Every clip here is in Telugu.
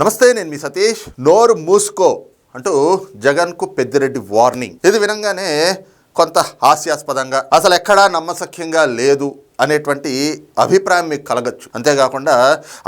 నమస్తే నేను మీ సతీష్. నోరు మూసుకో అంటూ జగన్కు పెద్దిరెడ్డి వార్నింగ్. ఇది వినంగానే కొంత హాస్యాస్పదంగా. అసలు ఎక్కడా నమ్మసఖ్యంగా లేదు. అనేటువంటి అభిప్రాయం మీకు కలగచ్చు. అంతేకాకుండా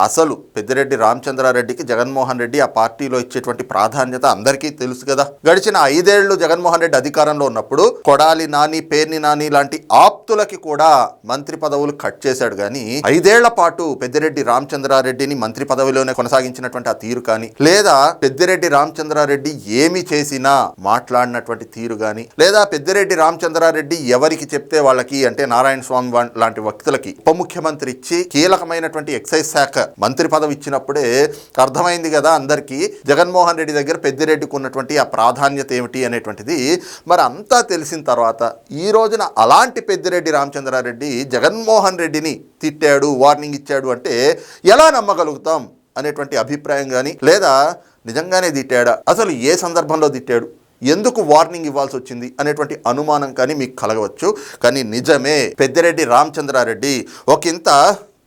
అసలు పెద్దిరెడ్డి రామచంద్రారెడ్డికి జగన్మోహన్ రెడ్డి ఆ పార్టీలో ఇచ్చేటువంటి ప్రాధాన్యత అందరికీ తెలుసు కదా. గడిచిన ఐదేళ్ళు జగన్మోహన్ రెడ్డి అధికారంలో ఉన్నప్పుడు కొడాలి నాని పేర్ని నాని లాంటి ఆప్తులకి కూడా మంత్రి పదవులు కట్ చేశాడు. కానీ ఐదేళ్ళ పాటు పెద్దిరెడ్డి రామచంద్రారెడ్డిని మంత్రి పదవిలోనే కొనసాగించినటువంటి ఆ తీరు కానీ లేదా పెద్దిరెడ్డి రామచంద్రారెడ్డి ఏమి చేసినా మాట్లాడినటువంటి తీరు కానీ లేదా పెద్దిరెడ్డి రామచంద్రారెడ్డి ఎవరికి చెప్తే వాళ్ళకి అంటే నారాయణ స్వామి లాంటి ఉన్నటువంటి వ్యక్తులకి ఉప ముఖ్యమంత్రి ఇచ్చి కీలకమైనటువంటి ఎక్సైజ్ శాఖ మంత్రి పదవి ఇచ్చినప్పుడే అర్థమైంది కదా అందరికీ జగన్మోహన్ రెడ్డి దగ్గర పెద్దిరెడ్డికి ఉన్నటువంటి ఆ ప్రాధాన్యత ఏమిటి అనేటువంటిది. మరి అంతా తెలిసిన తర్వాత ఈ రోజున అలాంటి పెద్దిరెడ్డి రామచంద్రారెడ్డి జగన్మోహన్ రెడ్డిని తిట్టాడు వార్నింగ్ ఇచ్చాడు అంటే ఎలా నమ్మగలుగుతాం అనేటువంటి అభిప్రాయం కానీ లేదా నిజంగానే తిట్టాడా? అసలు ఏ సందర్భంలో తిట్టాడు? ఎందుకు వార్నింగ్ ఇవ్వాల్సి వచ్చింది అనేటువంటి అనుమానం కానీ మీకు కలగవచ్చు. కానీ నిజమే పెద్దిరెడ్డి రామచంద్రారెడ్డి ఒకంత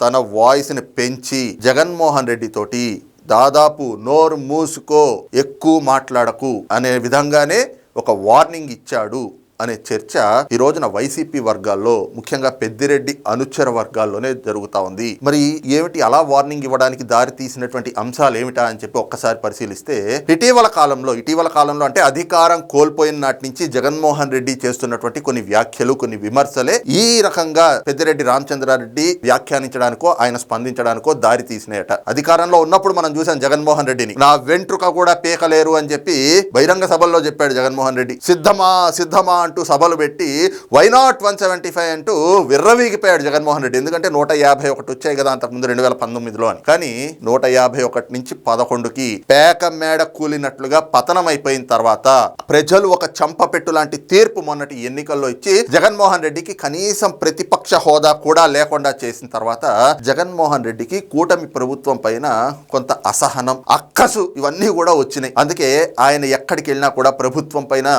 తన వాయిస్ని పెంచి జగన్మోహన్ రెడ్డి తోటి దాదాపు నోరు మూసుకో ఎక్కువ మాట్లాడకు అనే విధంగానే ఒక వార్నింగ్ ఇచ్చాడు. అనే చర్చ ఈ రోజున వైసీపీ వర్గాల్లో ముఖ్యంగా పెద్దిరెడ్డి అనుచర వర్గాల్లోనే జరుగుతా ఉంది. మరి ఏమిటి అలా వార్నింగ్ ఇవ్వడానికి దారి తీసినటువంటి అంశాలు ఏమిటా అని చెప్పి ఒక్కసారి పరిశీలిస్తే ఇటీవల కాలంలో ఇటీవల కాలంలో అంటే అధికారం కోల్పోయిన నాటి నుంచి జగన్మోహన్ రెడ్డి చేస్తున్నటువంటి కొన్ని వ్యాఖ్యలు కొన్ని విమర్శలే ఈ రకంగా పెద్దిరెడ్డి రామచంద్రారెడ్డి వ్యాఖ్యానించడానికో ఆయన స్పందించడానికో దారి తీసినాయట. అధికారంలో ఉన్నప్పుడు మనం చూసాం జగన్మోహన్ రెడ్డిని. నా వెంట్రుక కూడా పీకలేరు అని చెప్పి బహిరంగ సభల్లో చెప్పాడు జగన్మోహన్ రెడ్డి. సిద్ధమా సిద్ధమా అంటూ సభలు పెట్టి why not one seventy five అంటూ విర్రవీగిపోయాడు జగన్మోహన్ రెడ్డి. ఎందుకంటే నూట యాభై ఒకటి వచ్చాయి కదా అంతకుముందు రెండు వేల పంతొమ్మిదిలో అని. కానీ నూట యాభై ఒకటి నుంచి పదకొండుకి పేక మేడ కూలినట్లుగా పతనం అయిపోయిన తర్వాత ప్రజలు ఒక చంపపెట్టు లాంటి తీర్పు మొన్నటి ఎన్నికల్లో ఇచ్చి జగన్మోహన్ రెడ్డికి కనీసం ప్రతిపక్ష హోదా కూడా లేకుండా చేసిన తర్వాత జగన్మోహన్ రెడ్డికి కూటమి ప్రభుత్వం పైన కొంత అసహనం అక్కసు ఇవన్నీ కూడా వచ్చినాయి. అందుకే ఆయన ఎక్కడికి వెళ్ళినా కూడా ప్రభుత్వం పైన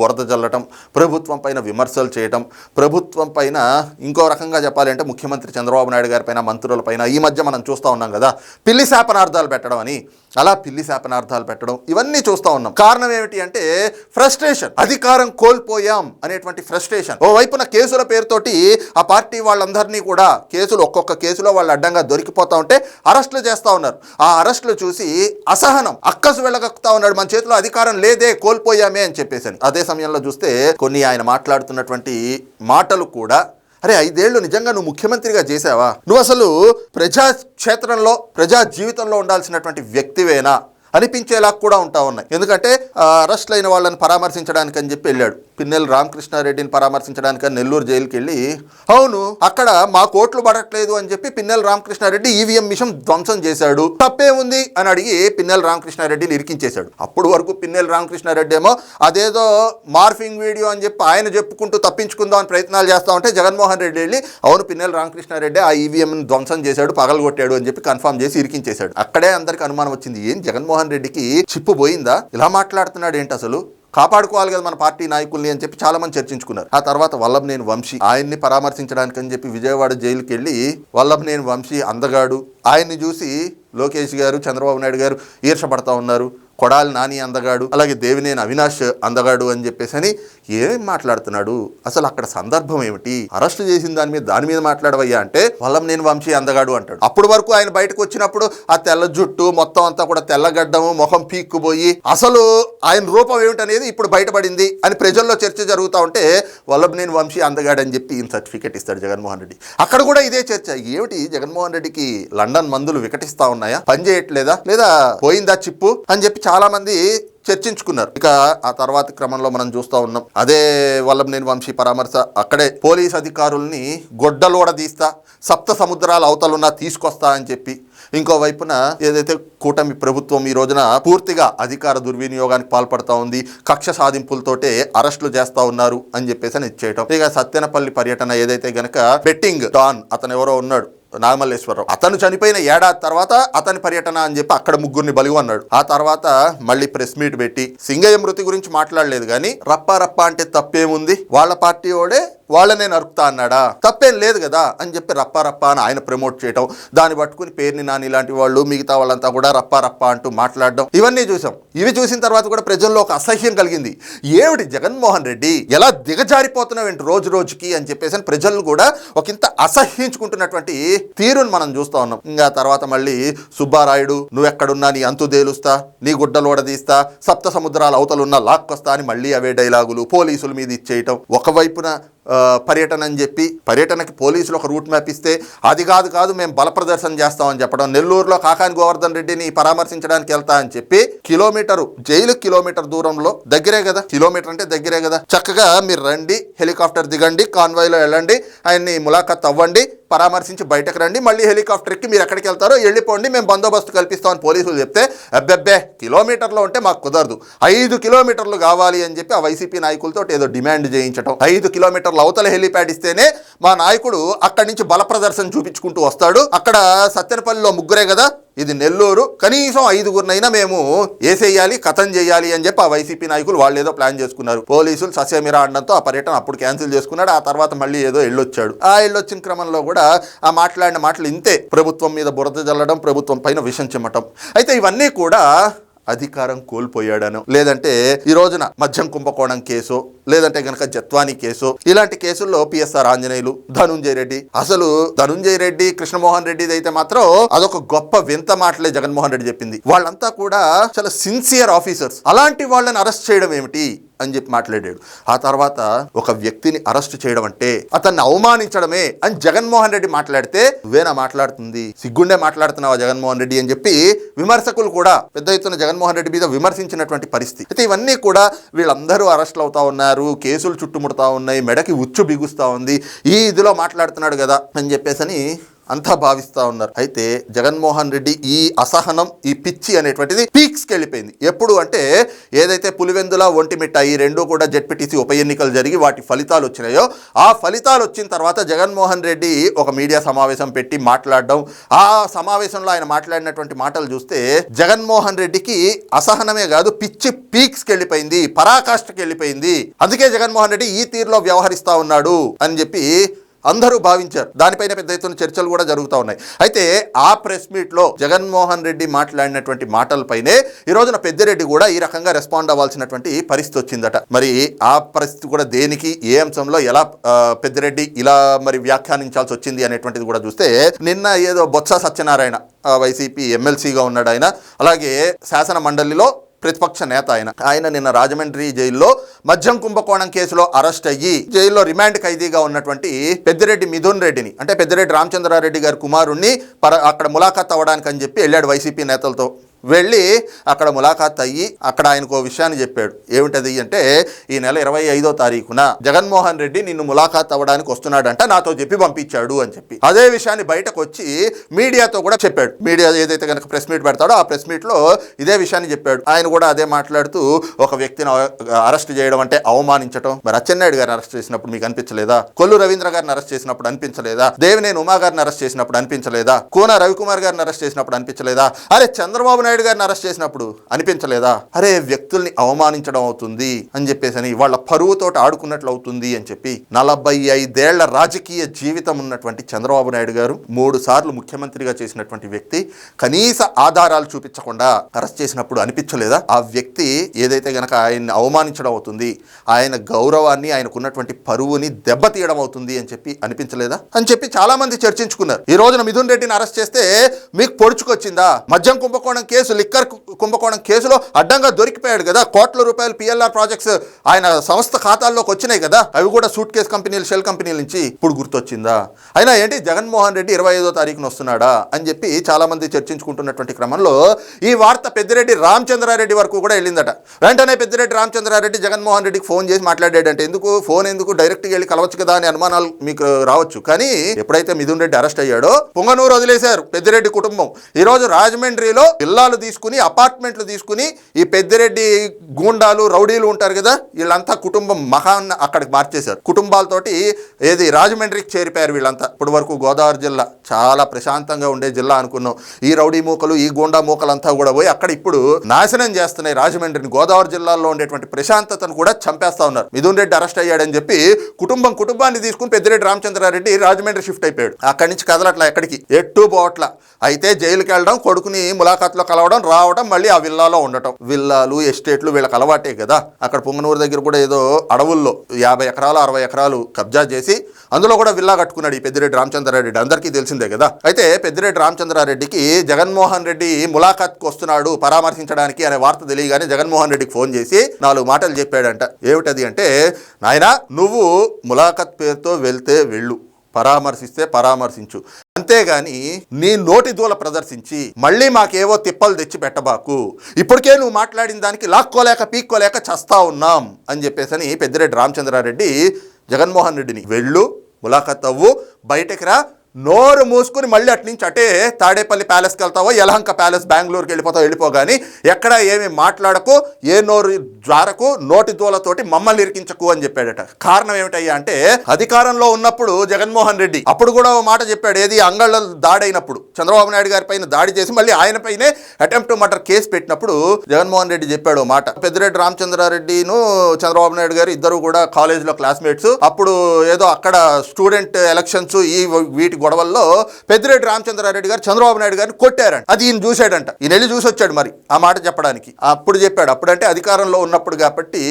బురద జల్లటం ప్రభుత్వం పైన విమర్శలు చేయటం ప్రభుత్వం పైన ఇంకో రకంగా చెప్పాలంటే ముఖ్యమంత్రి చంద్రబాబు నాయుడు గారి పైన మంత్రుల పైన ఈ మధ్య మనం చూస్తూ ఉన్నాం కదా. పిల్లి శాపనార్థాలు పెట్టడం అని. అలా పిల్లి శాపనార్థాలు పెట్టడం ఇవన్నీ చూస్తూ ఉన్నాం. కారణం ఏమిటి అంటే ఫ్రస్ట్రేషన్ అధికారం కోల్పోయాం అనేటువంటి ఫ్రస్ట్రేషన్. ఓ వైపున కేసుల పేరుతోటి ఆ పార్టీ వాళ్ళందరినీ కూడా కేసులు ఒక్కొక్క కేసులో వాళ్ళు అడ్డంగా దొరికిపోతా ఉంటే అరెస్టులు చేస్తూ ఉన్నారు. ఆ అరెస్టులు చూసి అసహనం అక్కసు వెళ్ళగక్కుతా ఉన్నాడు. మన చేతిలో అధికారం లేదే కోల్పోయామే అని చెప్పేసి అదే సమయంలో చూస్తే కొన్ని ఆయన మాట్లాడుతున్నటువంటి మాటలు కూడా అరే ఐదేళ్ళు నిజంగా నువ్వు ముఖ్యమంత్రిగా చేసావా నువ్వు అసలు ప్రజా క్షేత్రంలో ప్రజా జీవితంలో ఉండాల్సినటువంటి వ్యక్తివేనా? అనిపించేలా కూడా ఉంటా ఉన్నాయి. ఎందుకంటే ఆ, అరెస్ట్ అయిన వాళ్ళని పరామర్శించడానికి అని చెప్పి వెళ్ళాడు. పిన్నెల రామకృష్ణారెడ్డిని పరామర్శించడానికి నెల్లూరు జైలుకి వెళ్ళి అవును అక్కడ మా కోట్లు పడట్లేదు అని చెప్పి పిన్నెల రామకృష్ణారెడ్డి ఈవీఎం మిషన్ ధ్వంసం చేశాడు. తప్పే ఉంది అని అడిగి పిన్నెల రామకృష్ణారెడ్డిని ఇరికించేశాడు. అప్పుడు వరకు పిన్నెల రామకృష్ణారెడ్డి ఏమో అదేదో మార్ఫింగ్ వీడియో అని చెప్పి ఆయన చెప్పుకుంటూ తప్పించుకుందాం అని ప్రయత్నాలు చేస్తా ఉంటే జగన్మోహన్ రెడ్డి వెళ్ళి అవును పిన్నెల రామకృష్ణారెడ్డి ఆ ఈవీఎం ధ్వంసం చేశాడు పగలగొట్టాడు అని చెప్పి కన్ఫర్మ్ చేసి ఇరికించేశాడు. అక్కడే అందరికి అనుమానం వచ్చింది. ఏం జగన్మోహన్ రెడ్డికి చిప్పు పోయిందా? ఇలా మాట్లాడుతున్నాడు ఏంటి అసలు? కాపాడుకోవాలి కదా మన పార్టీ నాయకుల్ని అని చెప్పి చాలా మంది చర్చించుకున్నారు. ఆ తర్వాత వల్లభనేని వంశీ ఆయన్ని పరామర్శించడానికి అని చెప్పి విజయవాడ జైలుకి వెళ్ళి వల్లభనేని వంశీ అందగాడు ఆయన్ని చూసి లోకేష్ గారు చంద్రబాబు నాయుడు గారు ఈర్షపడతా ఉన్నారు. కొడాలి నాని అందగాడు అలాగే దేవినేని అవినాష్ అందగాడు అని చెప్పేసి అని ఏం మాట్లాడుతున్నాడు? అసలు అక్కడ సందర్భం ఏమిటి? అరెస్ట్ చేసిన దాని మీద దాని మీద మాట్లాడవయ్యా అంటే వల్లంనేని వంశీ అందగాడు అంటాడు. అప్పుడు వరకు ఆయన బయటకు వచ్చినప్పుడు ఆ తెల్ల జుట్టు మొత్తం అంతా కూడా తెల్లగడ్డము ముఖం పీక్కుపోయి అసలు ఆయన రూపం ఏమిటనేది ఇప్పుడు బయటపడింది అని ప్రజల్లో చర్చ జరుగుతూ ఉంటే వల్లభనేని వంశీ అందగాడు అని చెప్పి ఈయన సర్టిఫికేట్ ఇస్తాడు జగన్మోహన్ రెడ్డి. అక్కడ కూడా ఇదే చర్చ. ఏమిటి? జగన్మోహన్ రెడ్డికి లండన్ మందులు వికటిస్తా ఉన్నాయా? పని చేయట్లేదా? లేదా పోయిందా చిప్పు? అని చెప్పి చాలామంది చర్చించుకున్నారు. ఇక ఆ తర్వాత క్రమంలో మనం చూస్తూ ఉన్నాం. అదే వల్లభనేని వంశీ పరామర్శ అక్కడే పోలీస్ అధికారుల్ని గొడ్డలోడ తీస్తా సప్త సముద్రాల అవతలున్నా తీసుకొస్తా అని చెప్పి ఇంకో వైపున ఏదైతే కూటమి ప్రభుత్వం ఈ రోజున పూర్తిగా అధికార దుర్వినియోగానికి పాల్పడతా ఉంది కక్ష సాధింపులతోటే అరెస్టులు చేస్తా ఉన్నారు అని చెప్పేసి అని ఇచ్చేయటం ఇక సత్యనపల్లి పర్యటన ఏదైతే గనక బెట్టింగ్ డాన్ అతను ఎవరో ఉన్నాడు. నాగమల్లేశ్వరరావు. అతను చనిపోయిన ఏడాది తర్వాత అతని పర్యటన అని చెప్పి అక్కడ ముగ్గురిని బలిగు అన్నాడు. ఆ తర్వాత మళ్ళీ ప్రెస్ మీట్ పెట్టి సింగయ్య మృతి గురించి మాట్లాడలేదు కానీ రప్ప రప్ప అంటే తప్పేముంది? వాళ్ళ పార్టీ ఓడే వాళ్ళనే నరుకుతా అన్నాడా? తప్పేం లేదు కదా అని చెప్పి రప్పా రప్పా అని ఆయన ప్రమోట్ చేయటం దాన్ని పట్టుకుని పేరుని నాని ఇలాంటి వాళ్ళు మిగతా వాళ్ళంతా కూడా రప్పా రప్పా అంటూ మాట్లాడడం ఇవన్నీ చూసాం. ఇవి చూసిన తర్వాత కూడా ప్రజల్లో ఒక అసహ్యం కలిగింది. ఏమిటి జగన్మోహన్ రెడ్డి? ఎలా దిగజారిపోతున్నావు ఏంటి రోజు రోజుకి అని చెప్పేసి ప్రజలు కూడా ఒక ఇంత అసహ్యించుకుంటున్నటువంటి తీరుని మనం చూస్తా ఉన్నాం. ఇంకా తర్వాత మళ్ళీ సుబ్బారాయుడు నువ్వెక్కడున్నా నీ అంతు తేలుస్తా నీ గుడ్డలు ఓడదీస్తా సప్త సముద్రాల అవతలున్న లాక్కొస్తా అని మళ్ళీ అవే డైలాగులు పోలీసుల మీద ఇచ్చేయటం. ఒకవైపున పర్యటన అని చెప్పి పర్యటనకి పోలీసులు ఒక రూట్ మ్యాప్ ఇస్తే అది కాదు కాదు మేము బల ప్రదర్శన చేస్తామని చెప్పడం నెల్లూరులో కాకాని గోవర్ధన్ రెడ్డిని పరామర్శించడానికి వెళ్తా అని చెప్పి కిలోమీటరు జైలు కిలోమీటర్ దూరంలో దగ్గరే కదా కిలోమీటర్ అంటే దగ్గరే కదా చక్కగా మీరు రండి హెలికాప్టర్ దిగండి కాన్వాయ్లో వెళ్ళండి ఆయన్ని ములాఖత్ అవ్వండి పరామర్శించి బయటకు రండి మళ్ళీ హెలికాప్టర్కి మీరు ఎక్కడికి వెళ్తారో వెళ్ళిపోండి మేము బందోబస్తు కల్పిస్తామని పోలీసులు చెప్తే అబ్బెబ్బే కిలోమీటర్లో ఉంటే మాకు కుదరదు ఐదు కిలోమీటర్లు కావాలి అని చెప్పి ఆ వైసీపీ నాయకులతో ఏదో డిమాండ్ చేయించడం ఐదు కిలోమీటర్లు అవతల హెలిప్యాడ్ ఇస్తేనే మా నాయకుడు అక్కడి నుంచి బల ప్రదర్శన చూపించుకుంటూ వస్తాడు. అక్కడ సత్యనపల్లిలో ముగ్గురే కదా? ఇది నెల్లూరు. కనీసం ఐదుగురినైనా మేము ఏసేయాలి కథం చేయాలి అని చెప్పి ఆ వైసీపీ నాయకులు వాళ్ళు ఏదో ప్లాన్ చేసుకున్నారు. పోలీసులు సస్యమిరా అనడంతో ఆ పర్యటన అప్పుడు క్యాన్సిల్ చేసుకున్నాడు. ఆ తర్వాత మళ్ళీ ఏదో ఎళ్ళొచ్చాడు. ఆ ఎళ్ళొచ్చిన క్రమంలో కూడా ఆ మాట్లాడిన మాటలు ఇంతే. ప్రభుత్వం మీద బురద జల్లడం ప్రభుత్వం పైన విషం చిమ్మటం. అయితే ఇవన్నీ కూడా అధికారం కోల్పోయాడను లేదంటే ఈ రోజున మద్యం కుంభకోణం కేసు లేదంటే గనక జత్వాని కేసు ఇలాంటి కేసుల్లో పిఎస్ఆర్ ఆంజనేయులు ధనుంజయ రెడ్డి. అసలు ధనుంజయ రెడ్డి కృష్ణమోహన్ రెడ్డిది అయితే మాత్రం అదొక గొప్ప వింత మాటలే జగన్మోహన్ రెడ్డి చెప్పింది. వాళ్ళంతా కూడా చాలా సిన్సియర్ ఆఫీసర్స్ అలాంటి వాళ్ళని అరెస్ట్ చేయడం ఏమిటి? అని చెప్పి మాట్లాడాడు. ఆ తర్వాత ఒక వ్యక్తిని అరెస్ట్ చేయడం అంటే అతన్ని అవమానించడమే అని జగన్మోహన్ రెడ్డి మాట్లాడితే నువ్వేనా మాట్లాడుతుంది? సిగ్గుండే మాట్లాడుతున్నావా జగన్మోహన్ రెడ్డి? అని చెప్పి విమర్శకులు కూడా పెద్ద ఎత్తున జగన్మోహన్ రెడ్డి మీద విమర్శించినటువంటి పరిస్థితి. అయితే ఇవన్నీ కూడా వీళ్ళందరూ అరెస్టులు అవుతా ఉన్నారు కేసులు చుట్టుముడతా ఉన్నాయి మెడకి ఉచ్చు బిగుస్తూ ఉంది. ఈ ఇదిలో మాట్లాడుతున్నాడు కదా అని చెప్పేసని అంతా భావిస్తా ఉన్నారు. అయితే జగన్మోహన్ రెడ్డి ఈ అసహనం ఈ పిచ్చి అనేటువంటిది పీక్స్కి వెళ్ళిపోయింది ఎప్పుడు అంటే ఏదైతే పులివెందుల ఒంటిమిట్ట ఈ రెండు కూడా జెడ్పీటీసీ ఉప ఎన్నికలు జరిగి వాటి ఫలితాలు వచ్చినాయో ఆ ఫలితాలు వచ్చిన తర్వాత జగన్మోహన్ రెడ్డి ఒక మీడియా సమావేశం పెట్టి మాట్లాడడం ఆ సమావేశంలో ఆయన మాట్లాడినటువంటి మాటలు చూస్తే జగన్మోహన్ రెడ్డికి అసహనమే కాదు పిచ్చి పీక్స్కి వెళ్ళిపోయింది పరాకాష్ఠకి వెళ్ళిపోయింది అందుకే జగన్మోహన్ రెడ్డి ఈ తీరులో వ్యవహరిస్తా ఉన్నాడు అని చెప్పి అందరూ భావించారు. దానిపైన పెద్ద ఎత్తున చర్చలు కూడా జరుగుతూ ఉన్నాయి. అయితే ఆ ప్రెస్ మీట్లో జగన్మోహన్ రెడ్డి మాట్లాడినటువంటి మాటలపైనే ఈ రోజున పెద్దిరెడ్డి కూడా ఈ రకంగా రెస్పాండ్ అవ్వాల్సినటువంటి పరిస్థితి వచ్చిందట. మరి ఆ పరిస్థితి కూడా దేనికి ఏ అంశంలో ఎలా పెద్దిరెడ్డి ఇలా మరి వ్యాఖ్యానించాల్సి వచ్చింది అనేటువంటిది కూడా చూస్తే నిన్న ఏదో బొత్స సత్యనారాయణ వైసీపీ ఎమ్మెల్సీగా ఉన్నాడు ఆయన. అలాగే శాసన మండలిలో ప్రతిపక్ష నేత ఆయన. ఆయన నిన్న రాజమండ్రి జైల్లో మద్యం కుంభకోణం కేసులో అరెస్ట్ అయ్యి జైల్లో రిమాండ్ ఖైదీగా ఉన్నటువంటి పెద్దిరెడ్డి మిథున్ రెడ్డిని అంటే పెద్దిరెడ్డి రామచంద్రారెడ్డి గారి కుమారుణ్ణి పర అక్కడ ములాఖాత్ అవ్వడానికి అని చెప్పి వెళ్ళాడు వైసీపీ నేతలతో. వెళ్ళి అక్కడ ములాఖాత్ అయ్యి అక్కడ ఆయనకు ఓ విషయాన్ని చెప్పాడు. ఏమిటది అంటే ఈ నెల ఇరవై ఐదో తారీఖున జగన్మోహన్ రెడ్డి నిన్ను ములాఖాత్ అవ్వడానికి వస్తున్నాడంట నాతో చెప్పి పంపించాడు అని చెప్పి. అదే విషయాన్ని బయటకు వచ్చి మీడియాతో కూడా చెప్పాడు. మీడియా ఏదైతే కనుక ప్రెస్ మీట్ పెడతాడో ఆ ప్రెస్ మీట్లో ఇదే విషయాన్ని చెప్పాడు. ఆయన కూడా అదే మాట్లాడుతూ ఒక వ్యక్తిని అరెస్ట్ చేయడం అంటే అవమానించడం మరి అచ్చెన్నాయుడు గారిని అరెస్ట్ చేసినప్పుడు మీకు అనిపించలేదా? కొల్లు రవీంద్ర గారిని అరెస్ట్ చేసినప్పుడు అనిపించలేదా? దేవినేని ఉమా గారిని అరెస్ట్ చేసినప్పుడు అనిపించలేదా? కోన రవికుమార్ గారిని అరెస్ట్ చేసినప్పుడు అనిపించలేదా? అరే చంద్రబాబు నాయుడు గారిని అరెస్ట్ చేసినప్పుడు అనిపించలేదా? అరే వ్యక్తుల్ని అవమానించడం అవుతుంది అని చెప్పేసి అని వాళ్ళ పరువుతో ఆడుకున్నట్లు అవుతుంది అని చెప్పి నలభై ఐదేళ్ళ రాజకీయ జీవితం ఉన్నటువంటి చంద్రబాబు నాయుడు గారు మూడు సార్లు ముఖ్యమంత్రిగా చేసినటువంటి వ్యక్తి కనీస ఆధారాలు చూపించకుండా అరెస్ట్ చేసినప్పుడు అనిపించలేదా? ఆ వ్యక్తి ఏదైతే గనక ఆయన్ని అవమానించడం అవుతుంది ఆయన గౌరవాన్ని ఆయనకున్నటువంటి పరువుని దెబ్బతీయడం అవుతుంది అని చెప్పి అనిపించలేదా? అని చెప్పి చాలా మంది చర్చించుకున్నారు. ఈ రోజున మిథున్ రెడ్డిని అరెస్ట్ చేస్తే మీకు పొడుచుకొచ్చిందా? మద్యం కుంభకోణం కేసు లిక్కర్ కుంభకోణం కేసులో అడ్డంగా దొరికిపోయాడు కదా. కోట్ల రూపాయలు పిఎల్ఆర్ ప్రాజెక్ట్స్ ఆయన సంస్థ ఖాతాల్లోకి వచ్చినాయి కదా. అవి కూడా సూట్ కేస్ కంపెనీలు షెల్ కంపెనీల నుంచి ఇప్పుడు గుర్తొచ్చిందా? అయినా ఏంటి జగన్మోహన్ రెడ్డి ఇరవై ఐదో తారీఖున వస్తున్నాడా? అని చెప్పి చాలా మంది చర్చించుకుంటున్నటువంటి క్రమంలో ఈ వార్త పెద్దిరెడ్డి రామచంద్రారెడ్డి వరకు కూడా వెళ్ళిందట. వెంటనే పెద్దిరెడ్డి రామచంద్రారెడ్డి జగన్మోహన్ రెడ్డికి ఫోన్ చేసి మాట్లాడాడంటే ఎందుకు? ఫోన్ ఎందుకు? డైరెక్ట్గా వెళ్ళి కలవచ్చు కదా అని అనుమానాలు మీకు రావచ్చు. కానీ ఎప్పుడైతే మిథున్ రెడ్డి అరెస్ట్ అయ్యాడో పొంగనూరు వదిలేశారు పెద్దిరెడ్డి కుటుంబం. ఈ రోజు రాజమండ్రిలో జిల్లా పొలాలు తీసుకుని అపార్ట్మెంట్లు తీసుకుని ఈ పెద్దిరెడ్డి గూండాలు రౌడీలు ఉంటారు కదా వీళ్ళంతా కుటుంబం మహాన్ అక్కడికి మార్చేశారు. కుటుంబాలతోటి ఏది రాజమండ్రికి చేరిపోయారు వీళ్ళంతా. ఇప్పటి వరకు గోదావరి జిల్లా చాలా ప్రశాంతంగా ఉండే జిల్లా అనుకున్నాం. ఈ రౌడీ మూకలు ఈ గూండా మూకలంతా కూడా పోయి అక్కడ ఇప్పుడు నాశనం చేస్తున్నాయి రాజమండ్రిని. గోదావరి జిల్లాలో ఉండేటువంటి ప్రశాంతతను కూడా చంపేస్తా ఉన్నారు. మిథున్ రెడ్డి అరెస్ట్ అయ్యాడని చెప్పి కుటుంబం కుటుంబాన్ని తీసుకుని పెద్దిరెడ్డి రామచంద్రారెడ్డి రాజమండ్రి షిఫ్ట్ అయిపోయాడు. అక్కడి నుంచి కదలట్లా ఎక్కడికి? ఎట్టు పోవట్లా? అయితే జైలుకి వెళ్ళడం కొడుకుని ములాఖాత్లో కలవడం రావడం మళ్ళీ ఆ విల్లాలో ఉండటం. విల్లాలు ఎస్టేట్లు వీళ్ళకి అలవాటే కదా. అక్కడ పొంగనూరు దగ్గర కూడా ఏదో అడవుల్లో యాభై ఎకరాలు అరవై ఎకరాలు కబ్జా చేసి అందులో కూడా విల్లా కట్టుకున్నాడు ఈ పెద్దిరెడ్డి రామచంద్రారెడ్డి. అందరికీ తెలిసిందే కదా. అయితే పెద్దిరెడ్డి రామచంద్రారెడ్డికి జగన్మోహన్ రెడ్డి ములాఖాత్కి వస్తున్నాడు పరామర్శించడానికి అనే వార్త తెలియగానే జగన్మోహన్ రెడ్డికి ఫోన్ చేసి నాలుగు మాటలు చెప్పాడంట. ఏమిటది అంటే నాయనా నువ్వు ములాఖత్ పేరుతో వెళ్తే వెళ్ళు. పరామర్శిస్తే పరామర్శించు. అంతేగాని నీ నోటి దూల ప్రదర్శించి మళ్ళీ మాకేవో తిప్పలు తెచ్చి పెట్టబాకు. ఇప్పటికే నువ్వు మాట్లాడిన దానికి లాక్కోలేక పీక్కోలేక చస్తా ఉన్నాం అని చెప్పేసని పెద్దిరెడ్డి రామచంద్రారెడ్డి జగన్మోహన్ రెడ్డిని. వెళ్ళు ములాఖత్ అవ్వు బయటకు రా నోరు మూసుకుని మళ్ళీ అటు నుంచి అటే తాడేపల్లి ప్యాలెస్కి వెళ్తావో యలహంక ప్యాలెస్ బెంగళూరుకి వెళ్ళిపోతావు వెళ్ళిపోగాని ఎక్కడ ఏమి మాట్లాడకు ఏ నోరు జారకు నోటి దూలతోటి మమ్మల్ని ఇరికించకు అని చెప్పాడట. కారణం ఏమిటయ్యా అంటే అధికారంలో ఉన్నప్పుడు జగన్మోహన్ రెడ్డి అప్పుడు కూడా ఓ మాట చెప్పాడు ఏది అంగళ్ళ దాడైనప్పుడు చంద్రబాబు నాయుడు గారి పైన దాడి చేసి మళ్ళీ ఆయన పైనే అటెంప్ట్ మర్డర్ కేసు పెట్టినప్పుడు జగన్మోహన్ రెడ్డి చెప్పాడు మాట. పెద్దిరెడ్డి రామచంద్రారెడ్డిను చంద్రబాబు నాయుడు గారు ఇద్దరు కూడా కాలేజీలో క్లాస్మేట్స్ అప్పుడు ఏదో అక్కడ స్టూడెంట్ ఎలక్షన్స్ ఈ వీటి గొడవల్లో పెద్దిరెడ్డి రామచంద్రారెడ్డి గారు చంద్రబాబు నాయుడు గారిని కొట్టారంట. అది ఈయన చూశాడంట. ఈయన వెళ్ళి చూసి వచ్చాడు మరి ఆ మాట చెప్పడానికి. అప్పుడు చెప్పాడు. అప్పుడంటే అధికారంలో ఉన్నప్పుడు కాబట్టి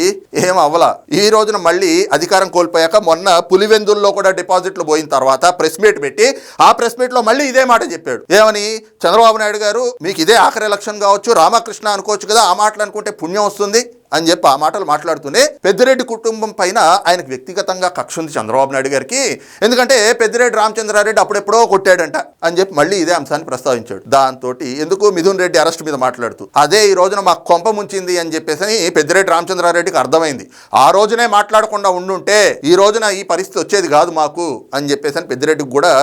ఏం అవ్వలా. ఈ రోజున మళ్ళీ అధికారం కోల్పోయాక మొన్న పులివెందుల్లో కూడా డిపాజిట్లు పోయిన తర్వాత ప్రెస్ మీట్ పెట్టి ఆ ప్రెస్ మీట్లో మళ్ళీ ఇదే మాట చెప్పాడు. ఏమని? చంద్రబాబు నాయుడు గారు మీకు ఇదే ఆఖరి ఎలక్షన్ కావచ్చు. రామకృష్ణ అనుకోవచ్చు కదా ఆ మాటలు అనుకుంటే పుణ్యం వస్తుంది. అని చెప్పి ఆ మాటలు మాట్లాడుతూనే పెద్దిరెడ్డి కుటుంబం పైన ఆయనకు వ్యక్తిగతంగా కక్ష ఉంది చంద్రబాబు నాయుడు గారికి. ఎందుకంటే పెద్దిరెడ్డి రామచంద్రారెడ్డి అప్పుడెప్పుడో కొట్టాడంట అని చెప్పి మళ్ళీ ఇదే అంశాన్ని ప్రస్తావించాడు. దాంతో ఎందుకు మిథున్ రెడ్డి అరెస్ట్ మీద మాట్లాడుతూ అదే ఈ రోజున మాకు కొంప ముంచింది అని చెప్పేసి పెద్దిరెడ్డి రామచంద్రారెడ్డికి అర్థమైంది. ఆ రోజునే మాట్లాడకుండా ఉండుంటే ఈ రోజున ఈ పరిస్థితి వచ్చేది కాదు మాకు అని చెప్పేసి అని పెద్దిరెడ్డికి కూడా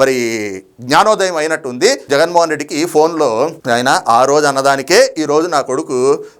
మరి జ్ఞానోదయం అయినట్టుంది. జగన్మోహన్ రెడ్డికి ఫోన్లో ఆయన ఆ రోజు అన్నదానికే ఈ రోజు నా కొడుకు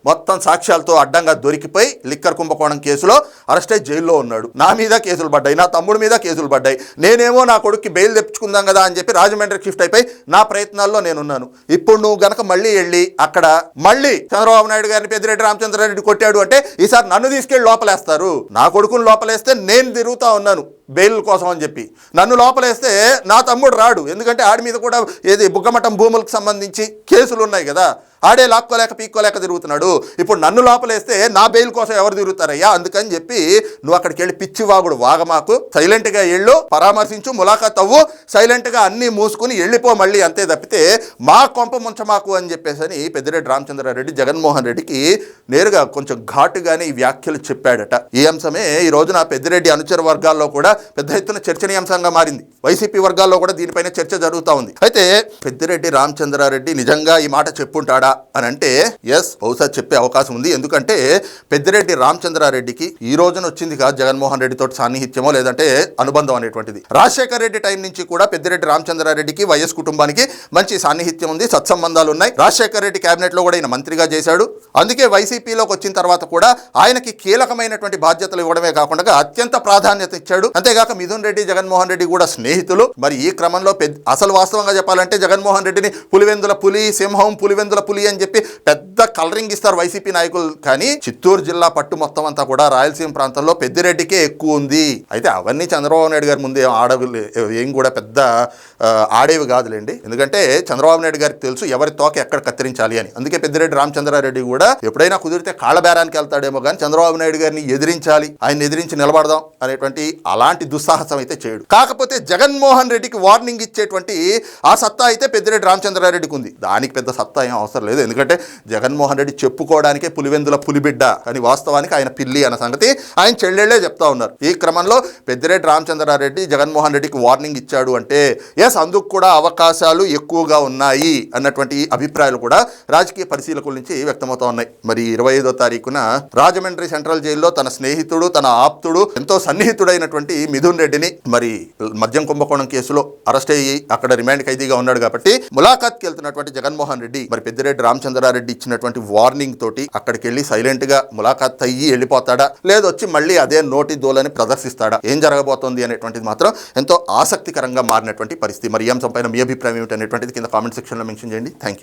మొత్తం సాక్ష్యాలతో అడ్డంగా దొరికిపోయి లిక్కర్ కుంభకోణం కేసులో అరెస్ట్ అయి జైల్లో ఉన్నాడు. నా మీద కేసులు పడ్డాయి నా తమ్ముడి మీద కేసులు పడ్డాయి. నేనేమో నా కొడుక్కి బెయిల్ తెప్పించుకుందాం కదా అని చెప్పి రాజమండ్రికి షిఫ్ట్ అయిపోయి నా ప్రయత్నాల్లో నేనున్నాను. ఇప్పుడు నువ్వు గనక మళ్ళీ వెళ్ళి అక్కడ మళ్ళీ చంద్రబాబు నాయుడు గారిని పెద్దిరెడ్డి రామచంద్రారెడ్డి కొట్టాడు అంటే ఈసారి నన్ను తీసుకెళ్ళి లోపలేస్తారు. నా కొడుకుని లోపలేస్తే నేను తిరుగుతా ఉన్నాను బెయిల్ కోసం అని చెప్పి. నన్ను లోపలేస్తే నా తమ్ముడు రాడు. ఎందుకంటే ఆడి మీద కూడా ఏది బుగ్గమఠం భూములకు సంబంధించి కేసులు ఉన్నాయి కదా. ఆడే లాక్కోలేక పీక్కోలేక తిరుగుతున్నాడు. ఇప్పుడు నన్ను లోపలేస్తే నా బెయిల్ కోసం ఎవరు తిరుగుతారయ్యా? అందుకని చెప్పి నువ్వు అక్కడికి వెళ్ళి పిచ్చి వాగుడు వాగమాకు. సైలెంట్గా వెళ్ళు పరామర్శించు ములాఖాత్ అవ్వు. సైలెంట్గా అన్నీ మూసుకుని వెళ్ళిపో మళ్ళీ అంతే తప్పితే మా కొంప ముంచమాకు అని చెప్పేసి అని పెద్దిరెడ్డి రామచంద్రారెడ్డి జగన్మోహన్ రెడ్డికి నేరుగా కొంచెం ఘాటుగానే ఈ వ్యాఖ్యలు చెప్పాడట. ఈ అంశమే ఈ రోజున పెద్దిరెడ్డి అనుచర వర్గాల్లో కూడా పెద్ద ఎత్తున చర్చనీయాంశంగా మారింది. వైసీపీ వర్గాల్లో కూడా దీనిపైన చర్చ జరుగుతూ ఉంది. అయితే పెద్దిరెడ్డి రామచంద్రారెడ్డి నిజంగా ఈ మాట చెప్పుంటాడా అని అంటే ఎస్ బహుశా చెప్పే అవకాశం ఉంది. ఎందుకంటే పెద్దిరెడ్డి రామచంద్రారెడ్డికి ఈ రోజున వచ్చింది కాదు జగన్మోహన్ రెడ్డితో సాన్నిహిత్యమో లేదంటే అనుబంధం అనేటువంటిది. రాజశేఖర రెడ్డి టైం నుంచి కూడా పెద్దిరెడ్డి రామచంద్రారెడ్డికి వైఎస్ కుటుంబానికి మంచి సాన్నిహిత్యం ఉంది సత్సంబంధాలు ఉన్నాయి. రాజశేఖర రెడ్డి కేబినెట్లో కూడా ఈయన మంత్రిగా చేశాడు. అందుకే వైసీపీలోకి వచ్చిన తర్వాత కూడా ఆయనకి కీలకమైనటువంటి బాధ్యతలు ఇవ్వడమే కాకుండా అత్యంత ప్రాధాన్యత ఇచ్చాడు. అంతేగాక మిథున్ రెడ్డి జగన్మోహన్ రెడ్డి కూడా స్నేహితులు. మరి ఈ క్రమంలో పెద్ద అసలు వాస్తవంగా చెప్పాలంటే జగన్మోహన్ రెడ్డిని పులివెందుల పులి సింహం పులివెందుల పులి అని చెప్పి పెద్ద కలరింగ్ ఇస్తారు వైసీపీ నాయకులు. కానీ చిత్తూరు జిల్లా పట్టు మొత్తం అంతా కూడా రాయలసీమ ప్రాంతంలో పెద్దిరెడ్డికే ఎక్కువ ఉంది. అయితే అవన్నీ చంద్రబాబు నాయుడు గారి ముందే ఆడవి ఏం కూడా పెద్ద ఆడేవి కాదులేండి. ఎందుకంటే చంద్రబాబు నాయుడు గారికి తెలుసు ఎవరి తోక ఎక్కడ కత్తిరించాలి అని. అందుకే పెద్దిరెడ్డి రామచంద్రారెడ్డి కూడా ఎప్పుడైనా కుదిరితే కాళ్ళబేరానికి వెళ్తాడేమో కానీ చంద్రబాబు నాయుడు గారిని ఎదిరించాలి. ఆయన ఎదిరించి నిలబడదాం అనేటువంటి అలాంటి దుస్సాహసం అయితే చేయడు. కాకపోతే జగన్మోహన్ రెడ్డికి వార్నింగ్ ఇచ్చేటువంటి ఆ సత్తా అయితే పెద్దిరెడ్డి రామచంద్రారెడ్డికి ఉంది. దానికి పెద్ద సత్తా ఏం అవసరం లేదు. ఎందుకంటే జగన్మోహన్ రెడ్డి చెప్పుకోవడానికే పులివెందుల పులిబిడ్డ అని వాస్తవానికి ఆయన పిల్లి అన్న సంగతి ఆయన చెల్లెళ్ళే చెప్తా ఉన్నారు. ఈ క్రమంలో పెద్దిరెడ్డి రామచంద్రారెడ్డి జగన్మోహన్ రెడ్డికి వార్నింగ్ ఇచ్చాడు అంటే ఎస్ అందుకు కూడా అవకాశాలు ఎక్కువగా ఉన్నాయి అన్నటువంటి అభిప్రాయాలు కూడా రాజకీయ పరిశీలకుల నుంచి వ్యక్తమవుతా ఉన్నాయి. మరి ఇరవై ఐదో తారీఖున రాజమండ్రి సెంట్రల్ జైల్లో తన స్నేహితుడు తన ఆప్తుడు ఎంతో సన్నిహితుడైనటువంటి మిథున్ రెడ్డిని మరి మద్యం కుంభకోణం కేసులో అరెస్ట్ అయ్యి అక్కడ రిమాండ్ ఖైదీగా ఉన్నాడు కాబట్టి ములాఖాత్కి వెళ్తున్నటువంటి జగన్మోహన్ రెడ్డి మరి పెద్దిరెడ్డి రామచంద్రారెడ్డి ఇచ్చినటువంటి వార్నింగ్ తోటి అక్కడికి వెళ్ళి సైలెంట్గా ములాఖాత్ అయ్యి వెళ్ళిపోతాడా? లేదొచ్చి మళ్ళీ అదే నోటి దోలని ప్రదర్శిస్తాడా? ఏం జరగబోతోంది అనేటువంటిది మాత్రం ఎంతో ఆసక్తికరంగా మారినటువంటి పరిస్థితి. మరి ఈ అంశంపైన మీ అభిప్రాయం ఏమిటి అనేటువంటిది కింద కామెంట్ సెక్షన్లో మెన్షన్ చేయండి. Thank you